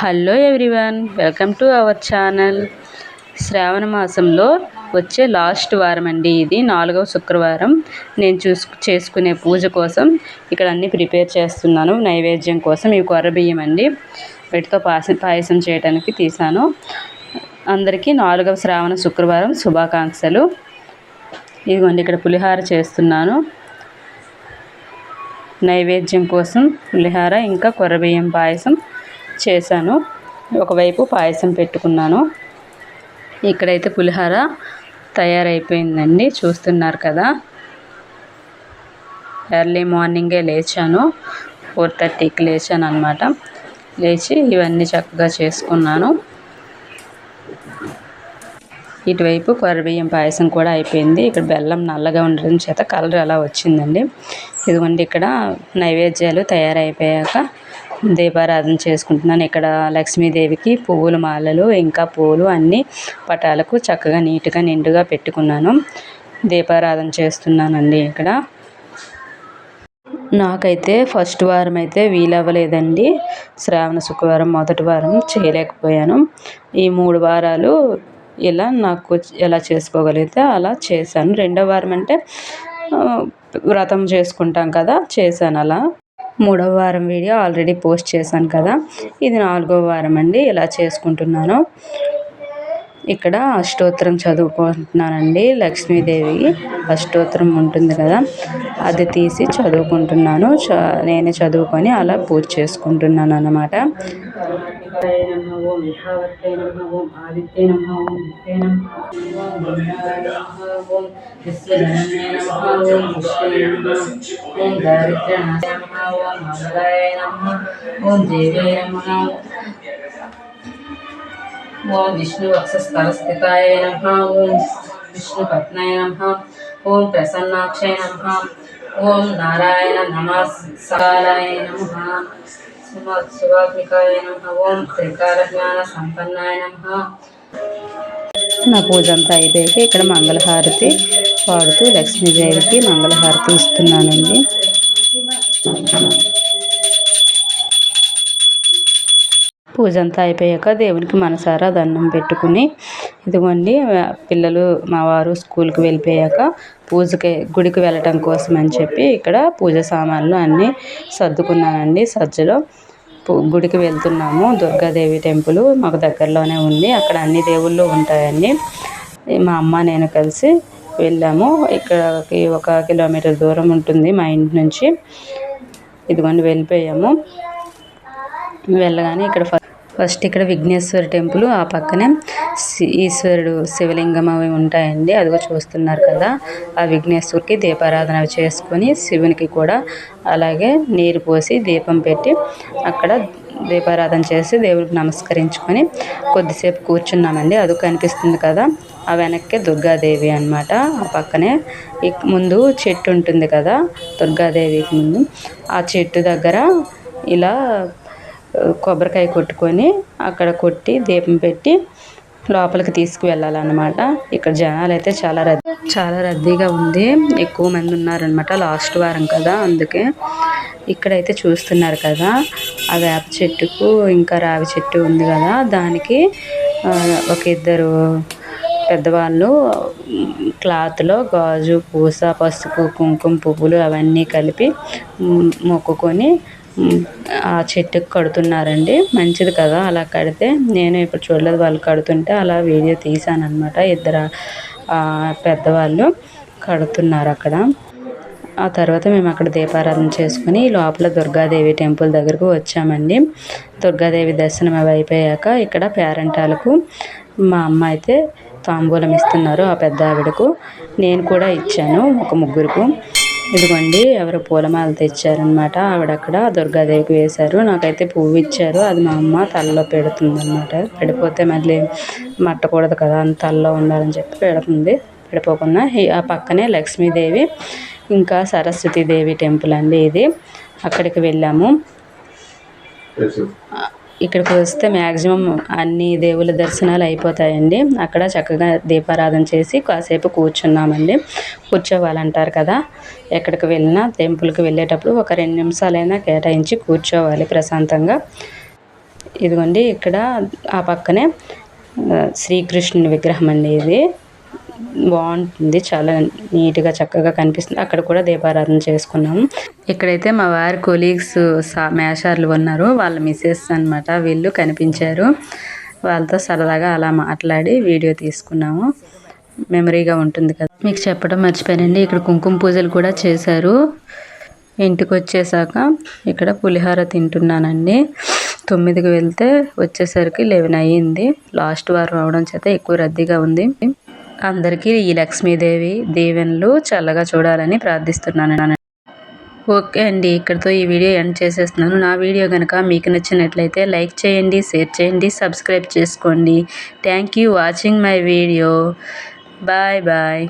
Hello everyone welcome to our channel. Shravana మాసంలో వచ్చే last వారం అండి ఇది నాలుగవ శుక్రవారం. నేను చూసు చేసుకునే పూజ కోసం ఇక్కడ అన్నీ ప్రిపేర్ చేస్తున్నాను నైవేద్యం కోసం ఇవి కొర్ర బియ్యం అండి. వీటితో పాసి పాయసం చేయడానికి తీసాను. అందరికీ నాలుగవ శ్రావణ శుక్రవారం శుభాకాంక్షలు. ఇదిగోండి ఇక్కడ పులిహార చేస్తున్నాను. నైవేద్యం కోసం పులిహార ఇంకా కొర్రబియ్యం పాయసం చేశాను. ఒకవైపు పాయసం పెట్టుకున్నాను. ఇక్కడైతే పులిహార తయారైపోయిందండి చూస్తున్నారు కదా. ఎర్లీ మార్నింగే లేచాను. ఫోర్ థర్టీకి లేచాను అనమాట లేచి ఇవన్నీ చక్కగా చేసుకున్నాను. ఇటువైపు కొరబియ్యం పాయసం కూడా అయిపోయింది. ఇక్కడ బెల్లం నల్లగా ఉండడం చేత కలర్ అలా వచ్చిందండి. ఇదిగోండి ఇక్కడ నైవేద్యాలు తయారైపోయాక దీపారాధన చేసుకుంటున్నాను. ఇక్కడ లక్ష్మీదేవికి పువ్వుల మాలలు ఇంకా పూలు అన్నీ పటాలకు చక్కగా నీట్గా నిండుగా పెట్టుకున్నాను. దీపారాధన చేస్తున్నానండి ఇక్కడ. నాకైతే ఫస్ట్ వారం అయితే వీలవ్వలేదండి. శ్రావణ శుక్రవారం మొదటి వారం చేయలేకపోయాను. ఈ మూడు వారాలు ఇలా నాకు ఎలా చేసుకోగలిగితే అలా చేశాను. రెండో వారం అంటే వ్రతం చేసుకుంటాం కదా చేశాను అలా. మూడవ వారం వీడియో ఆల్రెడీ పోస్ట్ చేశాను కదా. ఇది నాలుగో వారం అండి. ఇలా చేసుకుంటున్నాను. ఇక్కడ అష్టోత్తరం చదువుకుంటున్నానండి. లక్ష్మీదేవి అష్టోత్తరం ఉంటుంది కదా. అది తీసి చదువుకుంటున్నాను. చ నేనే చదువుకొని అలా పూజ చేసుకుంటున్నాను అన్నమాట ఓం ఓం ఆదిత్య ఓం ఓం ఓం ఓం దారిద్ర్య ఓం ఓం దేవే ఓం విష్ణు వక్షస్థలస్థితాయ నమ ఓం విష్ణుపత్నాయ నమ ఓం ప్రసన్నాక్షయ నమ ఓం నారాయణ నమస్కారాయ నమ శివాత్మికాయ నమ ఓం త్రికాల జ్ఞాన సంపన్నాయ నమ నా పూజ అంతా అయిపోయాక ఇక్కడ మంగళహారతి పాడుతూ లక్ష్మీదేవికి మంగళహారతి ఇస్తున్నానండి. పూజ అంతా అయిపోయాక దేవునికి మనసారా దండం పెట్టుకుని ఇదిగోండి పిల్లలు మా వారు స్కూల్కి వెళ్ళిపోయాక పూజకి గుడికి వెళ్ళటం కోసం అని చెప్పి ఇక్కడ పూజ సామాన్లు అన్నీ సర్దుకున్నానండి. సజ్జలో గుడికి వెళ్తున్నాము. దుర్గాదేవి టెంపుల్ మాకు దగ్గరలోనే ఉంది. అక్కడ అన్ని దేవుళ్ళు ఉంటాయండి. మా అమ్మ నేను కలిసి వెళ్ళాము. ఇక్కడికి ఒక కిలోమీటర్ దూరం ఉంటుంది మా ఇంటి నుంచి. ఇదిగోండి వెళ్ళిపోయాము. వెళ్ళగానే ఇక్కడ ఫస్ట్ ఇక్కడ విఘ్నేశ్వర టెంపుల్ ఆ పక్కనే ఈశ్వరుడు శివలింగం అవి ఉంటాయండి. అదిగో చూస్తున్నారు కదా. ఆ విఘ్నేశ్వరికి దీపారాధన చేసుకొని శివునికి కూడా అలాగే నీరు పోసి దీపం పెట్టి అక్కడ దీపారాధన చేసి దేవుడికి నమస్కరించుకొని కొద్దిసేపు కూర్చున్నామండి. అది కనిపిస్తుంది కదా. ఆ వెనక్కి దుర్గాదేవి అనమాట ఆ పక్కనే ముందు చెట్టు ఉంటుంది కదా దుర్గాదేవికి ముందు. ఆ చెట్టు దగ్గర ఇలా కొబ్బరికాయ కొట్టుకొని అక్కడ కొట్టి దీపం పెట్టి లోపలికి తీసుకువెళ్ళాలన్నమాట. ఇక్కడ జనాలు అయితే చాలా రద్దీ చాలా రద్దీగా ఉంది. ఎక్కువ మంది ఉన్నారనమాట లాస్ట్ వారం కదా అందుకే ఇక్కడైతే చూస్తున్నారు కదా. ఆ వేప చెట్టుకు ఇంకా రావి చెట్టు ఉంది కదా. దానికి ఒక ఇద్దరు పెద్దవాళ్ళు క్లాత్లో గాజు పూస పసుపు కుంకుమ పువ్వులు అవన్నీ కలిపి మొక్కుకొని ఆ చెట్టుకు కడుతున్నారండి. మంచిది కదా అలా కడితే. నేను ఇప్పుడు చూడలేదు వాళ్ళు కడుతుంటే అలా వీడియో తీశాను అనమాట ఇద్దరు పెద్దవాళ్ళు కడుతున్నారు అక్కడ. ఆ తర్వాత మేము అక్కడ దీపారాధన చేసుకుని లోపల దుర్గాదేవి టెంపుల్ దగ్గరకు వచ్చామండి. దుర్గాదేవి దర్శనం అవి అయిపోయాక ఇక్కడ పేరెంటాలకు మా అమ్మ అయితే తాంబూలం ఇస్తున్నారు ఆ పెద్ద ఆవిడకు నేను కూడా ఇచ్చాను ఒక ముగ్గురుకు. ఇదిగోండి ఎవరు పూలమాల తెచ్చారనమాట ఆవిడ అక్కడ దుర్గాదేవికి వేశారు. నాకైతే పువ్వు ఇచ్చారు. అది మా అమ్మ తలలో పెడుతుంది అనమాట పెడిపోతే మళ్ళీ మట్టకూడదు కదా అని తలలో ఉండాలని చెప్పి పెడుతుంది. పెడిపోకుండా ఆ పక్కనే లక్ష్మీదేవి ఇంకా సరస్వతీదేవి టెంపుల్ అండి ఇది. అక్కడికి వెళ్ళాము. ఇక్కడికి వస్తే మ్యాక్సిమం అన్ని దేవుళ్ళ దర్శనాలు అయిపోతాయండి. అక్కడ చక్కగా దీపారాధన చేసి కాసేపు కూర్చున్నామండి. కూర్చోవాలంటారు కదా. ఎక్కడికి వెళ్ళినా టెంపుల్కి వెళ్ళేటప్పుడు ఒక రెండు నిమిషాలైనా కేటాయించి కూర్చోవాలి ప్రశాంతంగా. ఇదిగోండి ఇక్కడ ఆ పక్కనే శ్రీకృష్ణుని విగ్రహం అండి ఇది. బాగుంటుంది. చాలా నీట్గా చక్కగా కనిపిస్తుంది. అక్కడ కూడా దీపారాధన చేసుకున్నాము. ఇక్కడైతే మా వారి కొలీగ్స్ మేషార్లు ఉన్నారు. వాళ్ళ మిస్సెస్ అన్నమాట. వీళ్ళు కనిపించారు. వాళ్ళతో సరదాగా అలా మాట్లాడి వీడియో తీసుకున్నాము. మెమరీగా ఉంటుంది కదా. మీకు చెప్పడం మర్చిపోయానండి. ఇక్కడ కుంకుమ పూజలు కూడా చేశారు. ఇంటికి వచ్చేసాక ఇక్కడ పులిహోర తింటున్నానండి. తొమ్మిదికి వెళ్తే వచ్చేసరికి లెవెన్ అయ్యింది. లాస్ట్ వారం రావడం చేత ఎక్కువ రద్దీగా ఉంది. అందరికీ ఈ లక్ష్మీదేవి దీవెనలు చల్లగా చూడాలని ప్రార్థిస్తున్నాను ఓకే అండి ఇక్కడితో ఈ వీడియో ఎండ్ చేసేస్తున్నాను. నా వీడియో కనుక మీకు నచ్చినట్లయితే లైక్ చేయండి షేర్ చేయండి సబ్స్క్రైబ్ చేసుకోండి. Thank you watching my video. Bye bye.